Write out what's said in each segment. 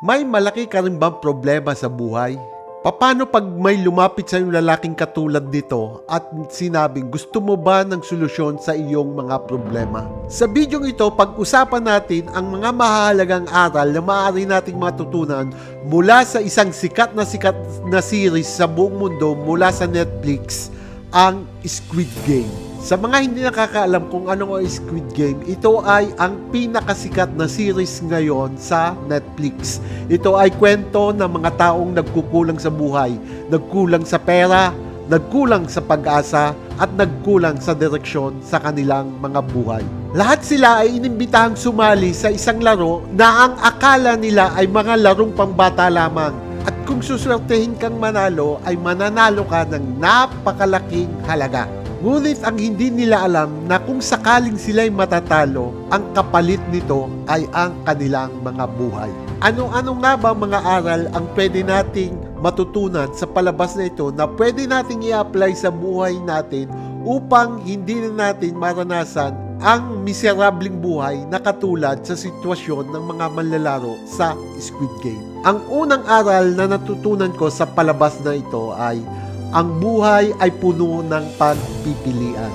May malaki ka rin bang problema sa buhay? Paano pag may lumapit sa yung lalaking katulad nito at sinabing gusto mo ba ng solusyon sa iyong mga problema? Sa bidyong ito, pag-usapan natin ang mga mahalagang aral na maaari nating matutunan mula sa isang sikat na sikat na series sa buong mundo mula sa Netflix, ang Squid Game. Sa mga hindi nakakaalam kung ano ang Squid Game, ito ay ang pinakasikat na series ngayon sa Netflix. Ito ay kwento ng mga taong nagkukulang sa buhay, nagkulang sa pera, nagkulang sa pag-asa, at nagkulang sa direksyon sa kanilang mga buhay. Lahat sila ay inimbitahang sumali sa isang laro na ang akala nila ay mga larong pambata lamang. At kung suswertehin kang manalo, ay mananalo ka ng napakalaking halaga. Ngunit ang hindi nila alam na kung sakaling sila'y matatalo, ang kapalit nito ay ang kanilang mga buhay. Ano-ano nga ba mga aral ang pwede nating matutunan sa palabas na ito na pwede nating i-apply sa buhay natin upang hindi na natin maranasan ang miserableng buhay na katulad sa sitwasyon ng mga manlalaro sa Squid Game. Ang unang aral na natutunan ko sa palabas na ito ay ang buhay ay puno ng pagpipilian.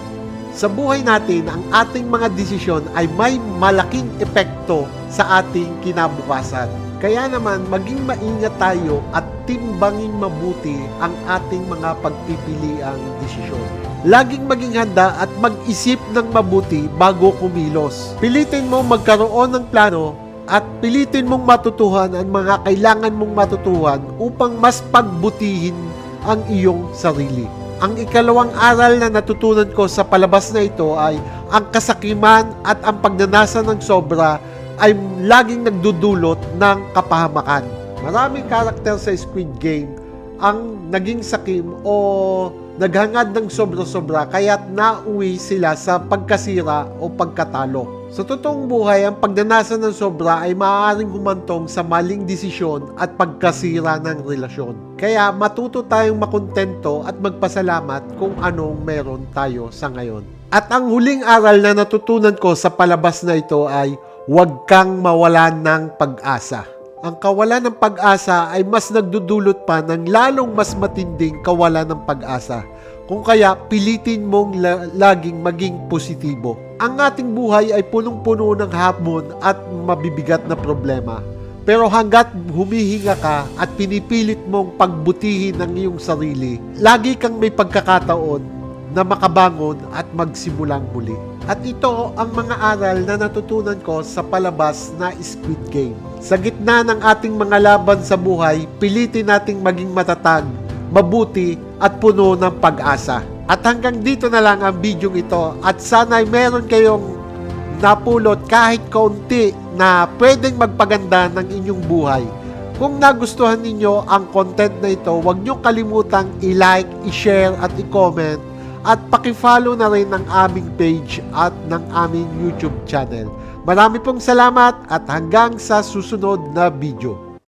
Sa buhay natin, ang ating mga desisyon ay may malaking epekto sa ating kinabukasan. Kaya naman, maging maingat tayo at timbangin mabuti ang ating mga pagpipiliang desisyon. Laging maging handa at mag-isip ng mabuti bago kumilos. Pilitin mo magkaroon ng plano at pilitin mong matutuhan ang mga kailangan mong matutuhan upang mas pagbutihin ang iyong sarili. Ang ikalawang aral na natutunan ko sa palabas na ito ay ang kasakiman at ang pagnanasa ng sobra ay laging nagdudulot ng kapahamakan. Maraming karakter sa Squid Game ang naging sakim o naghangad ng sobra-sobra kaya't nauwi sila sa pagkasira o pagkatalo. Sa totoong buhay, ang pagnanasa ng sobra ay maaaring humantong sa maling desisyon at pagkasira ng relasyon. Kaya matuto tayong makontento at magpasalamat kung anong meron tayo sa ngayon. At ang huling aral na natutunan ko sa palabas na ito ay huwag kang mawalan ng pag-asa. Ang kawalan ng pag-asa ay mas nagdudulot pa ng lalong mas matinding kawalan ng pag-asa. Kung kaya, pilitin mong la- laging maging positibo. Ang ating buhay ay punong-puno ng hamon at mabibigat na problema. Pero hanggat humihinga ka at pinipilit mong pagbutihin ang iyong sarili, lagi kang may pagkakataon na makabangon at magsimulang muli. At ito ang mga aral na natutunan ko sa palabas na Squid Game. Sa gitna ng ating mga laban sa buhay, pilitin nating maging matatag, mabuti at puno ng pag-asa. At hanggang dito na lang ang video ito at sana'y meron kayong napulot kahit kaunti na pwedeng magpaganda ng inyong buhay. Kung nagustuhan ninyo ang content na ito, huwag nyo kalimutang i-like, i-share at i-comment at paki-follow na rin ng aming page at ng aming YouTube channel. Marami pong salamat at hanggang sa susunod na video.